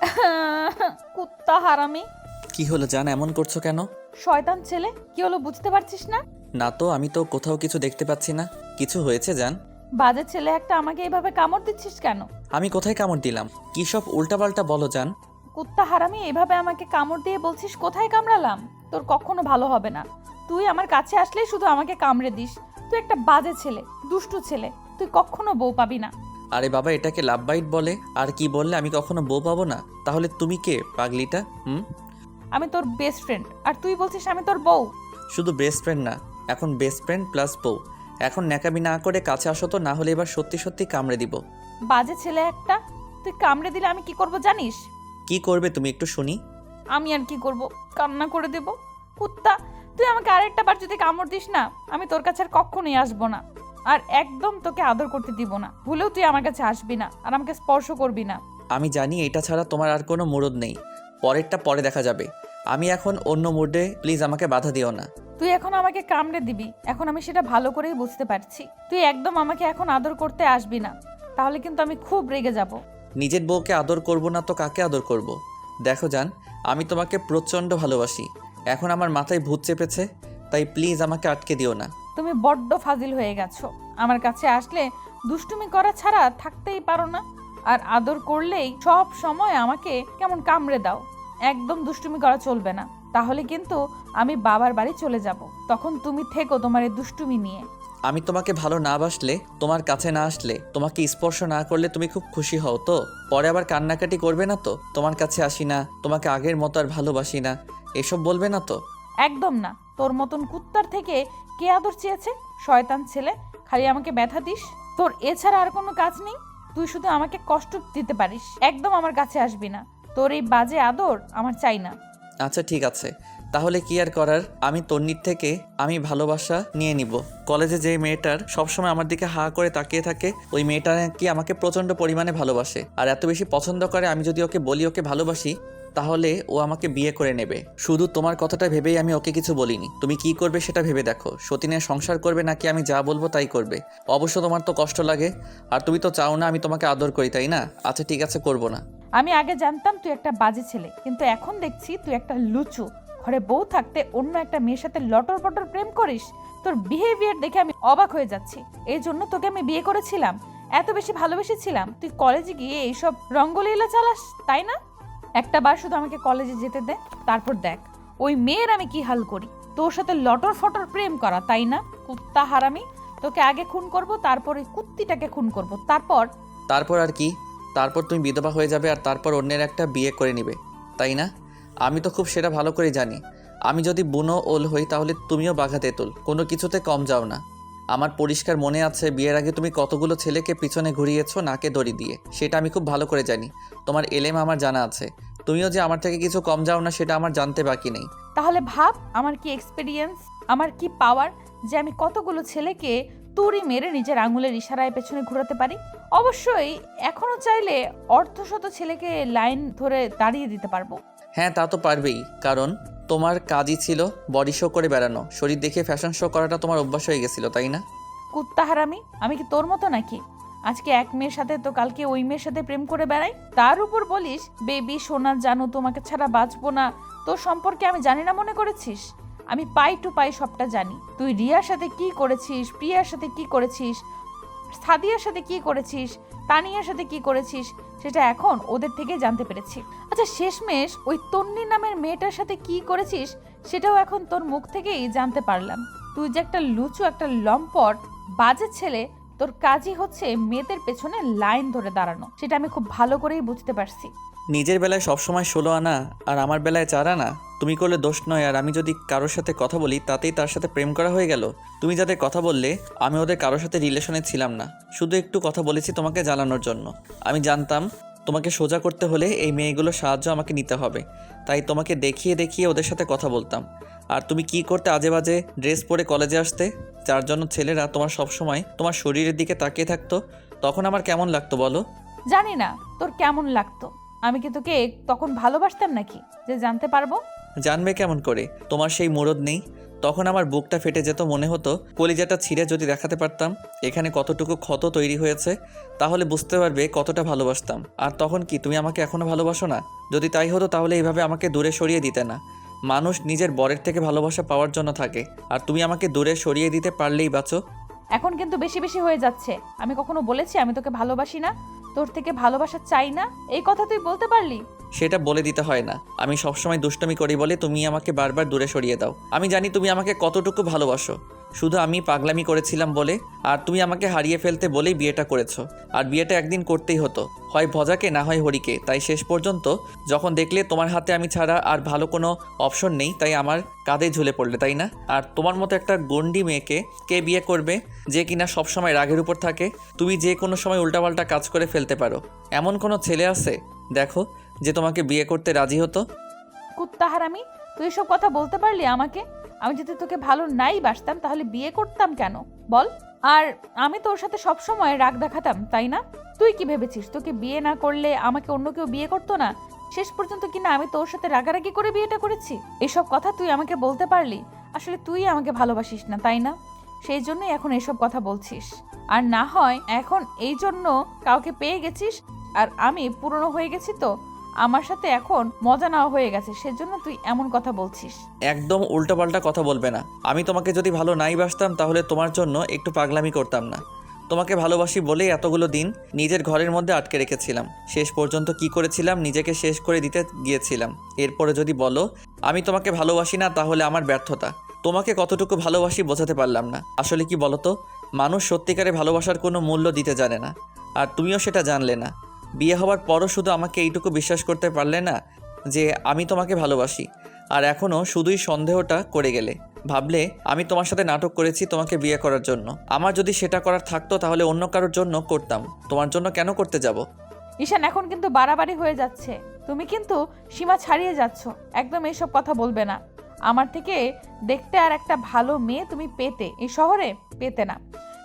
কুত্তা হারামি। কি হলো জান এমন করছ কেন? শয়তান ছেলে কি হলো বুঝতে পারছিস না? না তো আমি তো কোথাও কিছু দেখতে পাচ্ছি না। কিছু হয়েছে জান? বাজে ছেলে একটা আমাকে এইভাবে কামড় দিচ্ছিস কেন? আমি কোথায় কামড় দিলাম? কি সব উল্টাপাল্টা বলো জান? কুত্তা হারামি এভাবে আমাকে কামড় দিয়ে বলছিস কোথায় কামড়ালাম? তোর কখনো ভালো হবে না। তুই আমার কাছে আসলেই শুধু আমাকে কামড়ে দিস। তুই একটা বাজে ছেলে দুষ্টু ছেলে তুই কখনো বউ পাবি না। আরে বাবা এটাকে লাভ বাইট বলে? আর কি বললে আমি কখনো বউ পাবো না। তাহলে তুমি কে পাগলিটা? হুম? আমি তোর বেস্ট ফ্রেন্ড আর তুই বলছিস আমি তোর বউ? শুধু বেস্ট ফ্রেন্ড না এখন বেস্ট ফ্রেন্ড প্লাস বউ। এখন ন্যাকামি না করে কাছে আসো তো না হলে এবার সত্যি সত্যি কামড়ে দিব। বাজে ছেলে একটা। তুই কামড়ে দিলে আমি কি করব জানিস? কি করবে তুমি একটু শুনি। আমি আর কি করব? কান্না করে দেব। কুত্তা তুই আমাকে আরেকটা বার যদি কামড় দিস না আমি তোর কাছে আর কখনোই আসব না। আর একদম তোকে আদর করতে দিব না। ভুলেও তুই আমার কাছে আসবি না আর আমাকে স্পর্শ করবি না। আমি জানি এটা ছাড়া তোমার আর কোনো মুরদ নেই। পরেরটা পরে দেখা যাবে। আমি এখন অন্য মুডে প্লিজ আমাকে বাধা দিও না। তুই এখন আমাকে কামড়ে দিবি। এখন আমি সেটা ভালো করেই বুঝতে পারছি। তুই একদম আমাকে এখন আদর করতে আসবি না। তাহলে কিন্তু আমি খুব রেগে যাব। নিজের বউকে আদর করব না তো কাকে আদর করব। দেখো জান আমি তোমাকে প্রচণ্ড ভালোবাসি। এখন আমার মাথায় ভূত চেপেছে তাই প্লিজ আমাকে আটকে দিও না। তুমি বড্ড ফাজিল হয়ে গেছো। আমার কাছে আসলে দুষ্টুমি করা ছাড়া থাকতেই পারো না। আর আদর করলেই সব সময় আমাকে কেমন কামড়ে দাও। একদম দুষ্টুমি করা চলবে না। তাহলে কিন্তু আমি বাবার বাড়ি চলে যাব। তখন তুমি থেকো তোমার এই দুষ্টুমি নিয়ে। আমি তোমাকে ভালো না বাসলে, তোমার কাছে না আসলে, তোমাকে স্পর্শ না করলে তুমি খুব খুশি হও তো? পরে আবার কান্নাকাটি করবে না তো? তোমার কাছে আসি না, তোমাকে আগের মতো আর ভালোবাসি না। এসব বলবে না তো? একদম না। তোর মতন কুত্তার থেকে কে আদর চেয়েছে? শয়তান ছেলে, খালি আমাকে ব্যথা দিস। তোর এছাড়া আর কোনো কাজ নেই? তুই শুধু আমাকে কষ্ট দিতে পারিস। একদম আমার কাছে আসবি না। তোর এই বাজে আদর আমার চাই না। আচ্ছা ঠিক আছে। তাহলে কি আর করার? আমি তন্নির থেকে আমি ভালোবাসা নিয়ে নিব। কলেজে যে মেয়েটার সবসময় আমার দিকে হা করে তাকিয়ে থাকে, ওই মেয়েটা কি আমাকে প্রচণ্ড পরিমাণে ভালোবাসে। আর এত বেশি পছন্দ করে আমি যদি ওকে বলি ওকে ভালোবাসি তাহলে ও আমাকে বিয়ে করে নেবে। শুধু তোমার কথাটা ভেবেই আমি ওকে কিছু বলিনি। তুমি কি করবে সেটা ভেবে দেখো। সতীনের সংসার করবে নাকি আমি যা বলব তাই করবে। অবশ্য তোমার তো কষ্ট লাগে। আর তুমি তো চাও না আমি তোমাকে আদর করি, তাই না? আচ্ছা ঠিক আছে, করব না। আমি আগে জানতাম তুই একটা বাজে ছেলে, কিন্তু এখন দেখছি তুই একটা লুচু। ঘরে বউ থাকতে অন্য একটা মেয়ের সাথে লটর পটর প্রেম করিস? তোর বিহেভিয়ার দেখে আমি অবাক হয়ে যাচ্ছি। এই জন্য তোকে আমি বিয়ে করেছিলাম। এত বেশি ভালোবেসেছিলাম। তুই কলেজে গিয়ে এইসব রঙ্গলীলা চালাস, তাই না? একটা বার শুধু আমাকে কলেজে যেতে দে, তারপর দেখ। ওই মেয়ের আমি কি হাল করি? তোর সাথে লটর ফটর প্রেম করা, তাই না? কুত্তা হারামি। তোকে আগে খুন করব, তারপর ওই কুত্তিটাকে খুন করব। তারপর? তারপর আর কি? তারপর তুমি বিধবা হয়ে যাবে আর তারপর অন্যের একটা বিয়ে করে নিবে, তাই না? আমি তো খুব সেটা ভালো করে জানি। আমি যদি বুনো ওল হই, তাহলে তুমিও বাঘা তেঁতুল। কোনো কিছুতে কম যাও না। আমার পরিষ্কার মনে আছে বিয়ের আগে তুমি কতগুলো ছেলেকে পিছনে ঘুরিয়েছো নাকে দড়ি দিয়ে। সেটা আমি খুব ভালো করে জানি। তোমার এলেম আমার জানা আছে। তুমিও যে আমার থেকে কিছু কম যাও না সেটা আমার জানতে বাকি নেই। তাহলে ভাব আমার কি এক্সপিরিয়েন্স আমার কি পাওয়ার যে আমি কতগুলো ছেলেকে তুড়ি মেরে নিজের আঙুলের ইশারায় পেছনে ঘোরাতে পারি? অবশ্যই এখনও চাইলে অর্ধশত ছেলেকে লাইন ধরে দাঁড়িয়ে দিতে পারব। হ্যাঁ তা তো পারবেই। কারণ তোমার কাজই ছিল বডি শো করে বেড়ানো। শরীর দেখে ফ্যাশন শো করাটা তোমার অভ্যাস হয়ে গেছিল, তাই না? কুত্তা হারামি, আমি কি তোর মতো নাকি? আজকে এক মেয়ের সাথে তো কালকে ওই মেয়ের সাথে প্রেম করে বেড়াই। তার উপর বলিস, বেবি, সোনা, জানো, তোমাকে ছাড়া বাঁচবো না। তোর সম্পর্কে আমি জানি না, মনে করেছিস? আমি পাই টু পাই সবটা জানি। তুই রিয়ার সাথে কি করেছিস? প্রিয়ার সাথে কি করেছিস? সাদিয়ার সাথে কি করেছিস? তানিয়ার সাথে কি করেছিস? সেটা এখন ওদের থেকে জানতে পেরেছি। আচ্ছা শেষমেশ ওই তন্নি নামের মেয়েটার সাথে কি করেছিস? সেটাও এখন তোর মুখ থেকেই জানতে পারলাম। তুই যে একটা লুচু, একটা লম্পট, বাজে ছেলে, তোর কাজই হচ্ছে মেয়েদের পেছনে লাইন ধরে দাঁড়ানো। সেটা আমি খুব ভালো করেই বুঝতে পারছি। নিজের বেলায় সবসময় ষোলো আনা আর আমার বেলায় চার আনা? তুমি করলে দোষ নয়, আর আমি যদি কারোর সাথে কথা বলি, তাতেই তার সাথে প্রেম করা হয়ে গেল। তুমি যাতে কথা বললে, আমি ওদের কারোর সাথে রিলেশনে ছিলাম না। শুধু একটু কথা বলেছি তোমাকে জ্বালানোর জন্য। আমি জানতাম, তোমাকে সোজা করতে হলে এই মেয়েগুলোর সাহায্য আমাকে নিতে হবে। তাই তোমাকে দেখিয়ে দেখিয়ে ওদের সাথে কথা বলতাম। আর তুমি কি করতে আজে বাজে ড্রেস পরে কলেজে আসতে? যার জন্য ছেলেরা তোমার সবসময় তোমার শরীরের দিকে তাকিয়ে থাকতো? তখন আমার কেমন লাগতো বলো? জানি না, তোর কেমন লাগতো। আমি কি তোকে তখন ভালোবাসতাম নাকি? যে জানতে পারব? জানবে কেমন করে? তোমার সেই মুরদ নেই। তখন আমার বুকটা ফেটে যেত মনে হতো কলিজাটা ছিঁড়ে যদি দেখাতে পারতাম এখানে কতটুকু ক্ষত তৈরি হয়েছে তাহলে বুঝতে পারবে কতটা ভালোবাসতাম। আর তখন কি তুমি আমাকে এখনও ভালোবাসো না? যদি তাই হতো তাহলে এইভাবে আমাকে দূরে সরিয়ে দিতে না। মানুষ নিজের বরের থেকে ভালোবাসা পাওয়ার জন্য থাকে। আর তুমি আমাকে দূরে সরিয়ে দিতে পারলেই বাঁচো। এখন কিন্তু বেশি বেশি হয়ে যাচ্ছে। আমি কখনো বলেছি আমি তোকে ভালোবাসি না? তোর থেকে ভালোবাসা চাই না? এই কথা তুই বলতে পারলি? সেটা বলে দিতে হয় না। আমি সবসময় দুষ্টমি করি বলে তুমি আমাকে বারবার দূরে সরিয়ে দাও। আমি জানি তুমি আমাকে কতটুকু ভালোবাসো। শুধু আমি পাগলামি করেছিলাম বলে আর তুমি আমাকে হারিয়ে ফেলতে বলেই বিয়েটা করেছ। আর বিয়েটা একদিন করতেই হতো। হয় ভজাকে না হয় হরিকে। তাই শেষ পর্যন্ত যখন দেখলে তোমার হাতে আমি ছাড়া আর ভালো কোনো অপশন নেই, তাই আমার কাঁধে ঝুলে পড়লে, তাই না? আর তোমার মতো একটা গন্ডি মেয়েকে কে বিয়ে করবে যে কিনা সবসময় রাগের উপর থাকে, তুমি যে কোনো সময় উল্টাপাল্টা কাজ করে ফেলতে পারো। এমন কোনো ছেলে আছে? দেখো যে তোমাকে বিয়ে করতে রাজি হতো? কুত্তা হারামি তুই এসব কথা বলতে পারলি আমাকে? আমি যদি তোকে ভালো নাই বাসতাম, তাহলে বিয়ে করতাম কেন? বল। আর আমি তোর সাথে সব সময় রাগ দেখাতাম, তাই না? তুই কি ভেবেছিস, তোকে বিয়ে না করলে আমাকে অন্য কেউ বিয়ে করতো না? শেষ পর্যন্ত কিনা আমি তোর সাথে রাগারাগি করে বিয়েটা করেছি? এসব কথা তুই আমাকে বলতে পারলি। আসলে তুই আমাকে ভালোবাসিস না, তাই না? সেই জন্যই এখন এসব কথা বলছিস। আর না হয়, এখন এই জন্য কাউকে পেয়ে গেছিস, আর আমি পুরনো হয়ে গেছি তো। আমার সাথে এখন মজা নেওয়া হয়ে গেছে, সেজন্য তুই এমন কথা বলছিস। একদম উল্টাপাল্টা কথা বলবে না। আমি তোমাকে যদি ভালো নাই বাসতাম, তাহলে তোমার জন্য একটু পাগলামি করতাম না। তোমাকে ভালোবাসি বলেই এতগুলো দিন নিজের ঘরের মধ্যে আটকে রেখেছিলাম। শেষ পর্যন্ত কি করেছিলাম, নিজেকে শেষ করে দিতে গিয়েছিলাম। এরপরে যদি বলো, আমি তোমাকে ভালোবাসি না, তাহলে আমার ব্যর্থতা। তোমাকে কতটুকু ভালোবাসি বোঝাতে পারলাম না। আসলে কি বলো তো মানুষ সত্যিকারে ভালোবাসার কোনো মূল্য দিতে জানে না। আর তুমিও সেটা জানলে না। বিয়ে হওয়ার পরও শুধু আমাকে এইটুকু বিশ্বাস করতে পারলে না, যে আমি তোমাকে ভালোবাসি। আর এখনও শুধুই সন্দেহটা করে গেলে। ভাবলে, আমি তোমার সাথে নাটক করেছি তোমাকে বিয়ে করার জন্য। আমার যদি সেটা করার থাকতো তাহলে অন্য কারোর জন্য করতাম। তোমার জন্য কেন করতে যাব? ঈশান, এখন কিন্তু বাড়াবাড়ি হয়ে যাচ্ছে। তুমি কিন্তু সীমা ছাড়িয়ে যাচ্ছ। একদম এইসব কথা বলবে না। আমার থেকে দেখতে আর একটা ভালো মেয়ে তুমি পেতে। এই শহরে পেতে না।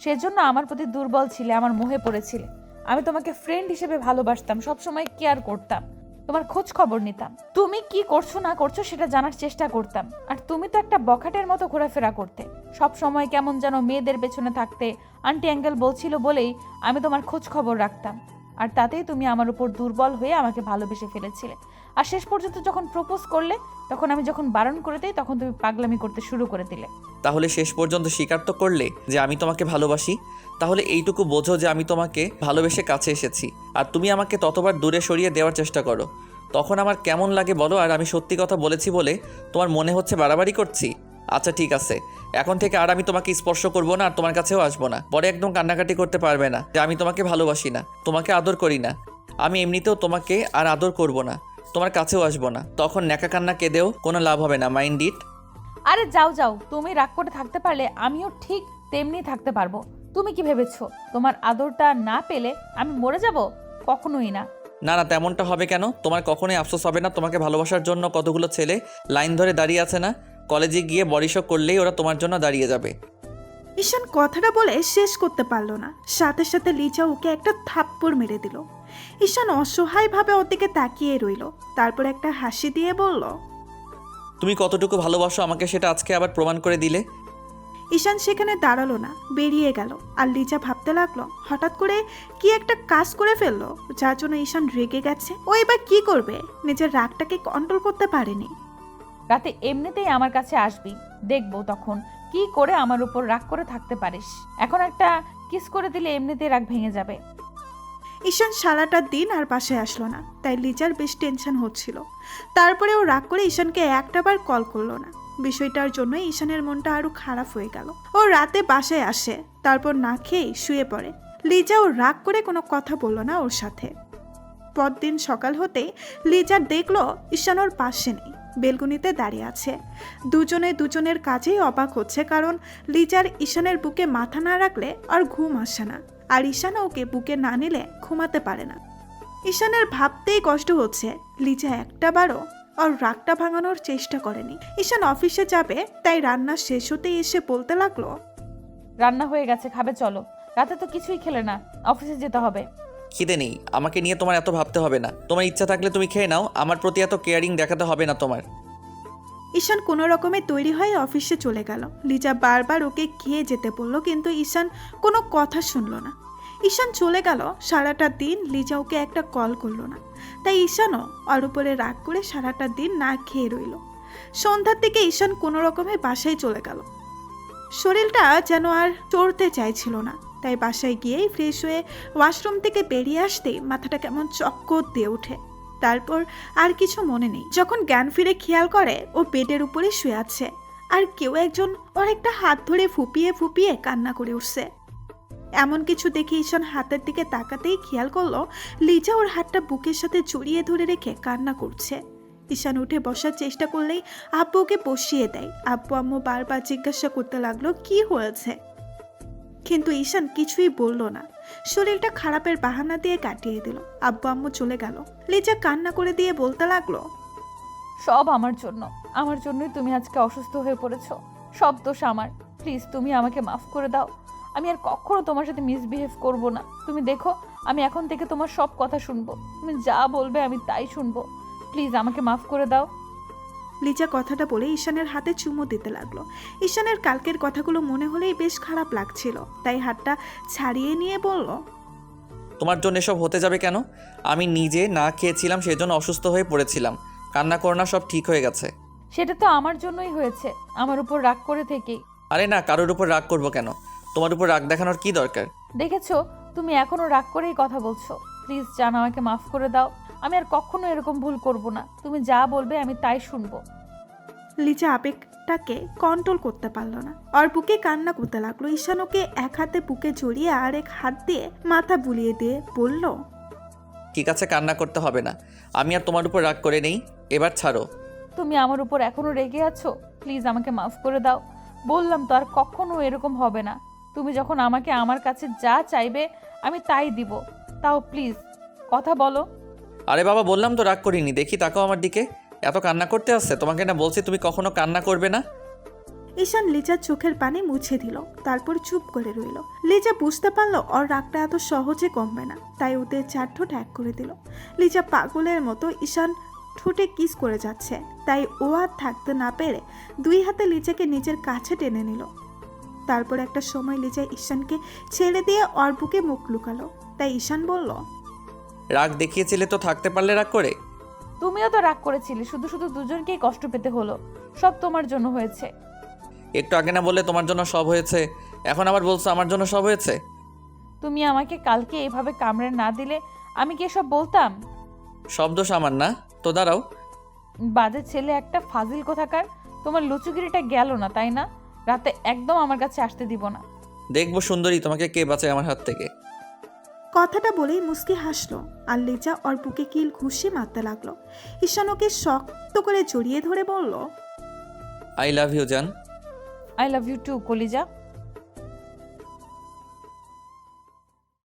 সেজন্য আমার প্রতি দুর্বল ছিলে, আমার মোহে পড়েছিলে। আমি তোমাকে ফ্রেন্ড হিসেবে ভালোবাসতাম, সবসময় কেয়ার করতাম। তোমার খোঁজ খবর নিতাম। তুমি কি করছ, না করছ সেটা জানার চেষ্টা করতাম। আর তুমি তো একটা বখাটের মতো ঘোরাফেরা করতে। সব সময় কেমন যেন মেয়েদের পেছনে থাকতে আন্টি অ্যাঙ্গেল বলছিল বলেই আমি তোমার খোঁজ খবর রাখতাম। আর তাতেই তুমি আমার উপর দুর্বল হয়ে আমাকে ভালোবেসে ফেলেছিলে। আর শেষ পর্যন্ত যখন প্রপোজ করলে, তখন আমি যখন বারণ করে দিই, তখন তুমি পাগলামি করতে শুরু করে দিলে। তাহলে শেষ পর্যন্ত স্বীকার তো করলে যে আমি তোমাকে ভালোবাসি? তাহলে এইটুকু বোঝো যে আমি তোমাকে ভালোবেসে কাছে এসেছি। আর তুমি আমাকে ততবার দূরে সরিয়ে দেওয়ার চেষ্টা করো। তখন আমার কেমন লাগে বলো, আর আমি সত্যি কথা বলেছি বলে তোমার মনে হচ্ছে বাড়াবাড়ি করছি? আচ্ছা ঠিক আছে। এখন থেকে আর আমি তোমাকে স্পর্শ করব না, আর তোমার কাছেও আসব না। পরে একদম কান্নাকাটি করতে পারবে না যে আমি তোমাকে ভালোবাসি না, তোমাকে আদর করি না। আমি এমনিতেও তোমাকে আর আদর করব না। তোমার কাছেও আসব না। তখন ন্যাকা কান্না কেঁদেও কোনো লাভ হবে না মাইন্ড ইট। আরে যাও যাও তুমি রাগ করে থাকতে পারলে আমিও ঠিক তেমনি থাকতে পারব। তুমি কি ভেবেছো তোমার আদরটা না পেলে আমি মরে যাব? কখনোই না। না না তেমনটা হবে কেন? তোমার কখনোই আফসোস হবে না তোমাকে ভালোবাসার জন্য কতগুলো ছেলে লাইন ধরে দাঁড়িয়ে আছে না? কলেজে গিয়ে বরিশক করলেই ওরা তোমার জন্য দাঁড়িয়ে যাবে। ঈশান কথাটা বলে শেষ করতে পারল না। সাথে সাথে লিজা ওকে একটা থাপ্পড় মেরে দিল। ঈশান অসহায়ভাবে ওর দিকে তাকিয়ে রইল। তারপর একটা হাসি দিয়ে বলল তুমি কতটুকু ভালোবাসো আমাকে সেটা আজকে আবার প্রমাণ করে দিলে? ঈশান সেখানে দাঁড়াল না বেরিয়ে গেল আর লিজা ভাবতে লাগল হঠাৎ করে কি একটা কাজ করে ফেলল যার জন্য ঈশান রেগে গেছে। ও এবার কি করবে? নিজের রাগটাকে কন্ট্রোল করতে পারেনি। রাতে এমনিতেই আমার কাছে আসবি দেখব তখন কি করে আমার উপর রাগ করে থাকতে পারিস। এখন একটা কিস করে দিলে এমনিতেই রাগ ভেঙে যাবে। ঈশান সারাটা দিন আর বাসায় আসলো না, তাই লিজার বেশ টেনশন হচ্ছিল। তারপরে ও রাগ করে ঈশানকে একটাবার কল করল না। বিষয়টার জন্য ঈশানের মনটা আরও খারাপ হয়ে গেল। ও রাতে বাসায় আসে, তারপর না খেয়েই শুয়ে পড়ে। লিজা ও রাগ করে কোনো কথা বলল না ওর সাথে। পরদিন সকাল হতেই লিজা দেখল ঈশান ওর পাশে নেই বেলগুনিতে দাঁড়িয়ে আছে। দুজনে দুজনের কাজেই অবাক হচ্ছে, কারণ লিজার ঈশানের বুকে মাথা না রাখলে আর ঘুম আসে না। আর ঈশান ওকে বুকে না নিলে ঘুমাতে পারে না। ঈশানের ভাবতেই কষ্ট হচ্ছে। লিজা একটা বারও আর রাগটা ভাঙানোর চেষ্টা করেনি। ঈশান অফিসে যাবে তাই রান্না শেষ হতেই এসে বলতে লাগল রান্না হয়ে গেছে খাবে চলো। রাতে তো কিছুই খেলে না অফিসে যেতে হবে। খিদে নেই আমাকে নিয়ে তোমার এত ভাবতে হবে না। তোমার ইচ্ছা থাকলে তুমি খেয়ে নাও আমার প্রতি এত কেয়ারিং দেখাতে হবে না তোমার। ঈশান কোনো রকমে তৈরি হয়ে অফিসে চলে গেল। লিজা বারবার ওকে খেয়ে যেতে বলল, কিন্তু ঈশান কোনো কথা শুনল না। ঈশান চলে গেল, সারাটা দিন লিজা ওকে একটা কল করল না। তাই ঈশানও ওর উপরে রাগ করে সারাটা দিন না খেয়ে রইল। সন্ধ্যার দিকে ঈশান কোনো রকমে বাসায় চলে গেল। শরীরটা যেন আর চড়তে চাইছিল না। তাই বাসায় গিয়েই ফ্রেশ হয়ে ওয়াশরুম থেকে বেরিয়ে আসতেই মাথাটা কেমন চক্কর দিয়ে ওঠে। তারপর আর কিছু মনে নেই। যখন জ্ঞান ফিরে খেয়াল করে, ও পেটের উপরে শুয়ে আছে। আর কেউ একজন ওর একটা হাত ধরে ফুপিয়ে ফুপিয়ে কান্না করে উঠছে। এমন কিছু দেখে ঈশান হাতের দিকে তাকাতেই খেয়াল করল, লিজা ওর হাতটা বুকের সাথে জড়িয়ে ধরে রেখে কান্না করছে। ঈশান উঠে বসার চেষ্টা করলেই আব্বু ওকে বসিয়ে দেয়। আব্বু আম্মু বারবার জিজ্ঞাসা করতে লাগল, কি হয়েছে? কিন্তু ঈশান কিছুই বলল না। শরীরটা খারাপের বাহানা দিয়ে কাটিয়ে দিল। আব্বু আম্মু চলে গেল। লিজা কান্না করে দিয়ে বলতে লাগল, সব আমার জন্য। আমার জন্যই তুমি আজকে অসুস্থ হয়ে পড়েছো। সব দোষ আমার। প্লিজ, তুমি আমাকে মাফ করে দাও। আমি আর কখনো তোমার সাথে মিসবিহেভ করব না। তুমি দেখো, আমি এখন থেকে তোমার সব কথা শুনব। তুমি যা বলবে আমি তাই শুনব। প্লিজ, আমাকে মাফ করে দাও। লিজা কথাটা বলে ঈশানের হাতে চুমু দিতে লাগল। ঈশানের কালকের কথাগুলো মনে হলেই বেশ খারাপ লাগছিল। তাই হাতটা ছাড়িয়ে নিয়ে বলল তোমার জন্য এসব হতে যাবে কেন? আমি নিজে না খেয়েছিলাম সেজন্য অসুস্থ হয়ে পড়েছিলাম। কান্না করোনা সব ঠিক হয়ে গেছে। সেটা তো আমার জন্যই হয়েছে। আমার উপর রাগ করে থেকেই আরে না কারোর উপর রাগ করব কেন? তোমার উপর রাগ দেখানোর কি দরকার? দেখেছ তুমি এখনও রাগ করেই কথা বলছো। প্লিজ জান আমাকে মাফ করে দাও। আমি আর কখনো এরকম ভুল করব না। তুমি যা বলবে আমি তাই শুনব। লিজা আবেগটাকে কন্ট্রোল করতে পারল না। আর বুকে কান্না করতে লাগল। ঈশানুকে এক হাতে বুকে জড়িয়ে আর এক হাত দিয়ে মাথা বুলিয়ে দিয়ে বলল ঠিক আছে কান্না করতে হবে না। আমি আর তোমার উপর রাগ করে নেই। এবার ছাড়ো। তুমি আমার উপর এখনও রেগে আছো? প্লিজ আমাকে মাফ করে দাও। বললাম তো আর কখনো এরকম হবে না। তুমি যখন আমাকে আমার কাছে যা চাইবে আমি তাই দিব। তাও প্লিজ কথা বলো। আরে বাবা বললাম তো রাগ করিনি দেখি তাকাও আমার দিকে। এত কান্না করতে আসছে তোমাকে না বলছি তুমি কখনো কান্না করবে না। ঈশান লিজার চোখের পানি মুছে দিল তারপর চুপ করে রইল। লিজা বুঝতে পারল ওর রাগটা এত সহজে কমবে না তাই ওদের চার ঠোঁট এক করে দিল। লিজা পাগলের মতো ঈশান ঠোঁটে কিস করে যাচ্ছে তাই ও আর থাকতে না পেরে দুই হাতে লিজাকে নিজের কাছে টেনে নিল। তারপর একটা সময় লিজা ঈশানকে ছেড়ে দিয়ে ওর বুকে মুখ লুকালো। তাই ঈশান বলল রাগ দেখিয়েছিলে তো থাকতে পারলে রাগ করে? তুমিও তো রাগ করেছিলে শুধু শুধু দুজনকেই কষ্ট পেতে হলো সব তোমার জন্য হয়েছে। একটু আগে না বললে তোমার জন্য সব হয়েছে এখন আবার বলছো আমার জন্য সব হয়েছে? তুমি আমাকে কালকে এভাবে কামড়ে না দিলে আমি কি এসব বলতাম? সব দোষ আমার না তো দাঁড়াও। বাজে ছেলে একটা ফাজিল কোথাকার তোমার লুচুগিরিটা গেল না তাই না? রাতে একদম আমার কাছে আসতে দিব না। দেখব সুন্দরী তোমাকে কে বাঁচায় আমার হাত থেকে? কথাটা বলেই মুস্কি হাসলো আর লেজা ওর বুকে কিল ঘুষে মারতে লাগল। ঈশানকে শক্ত করে জড়িয়ে ধরে বলল আই লাভ ইউ জান আই লাভ ইউ টু কলিজা।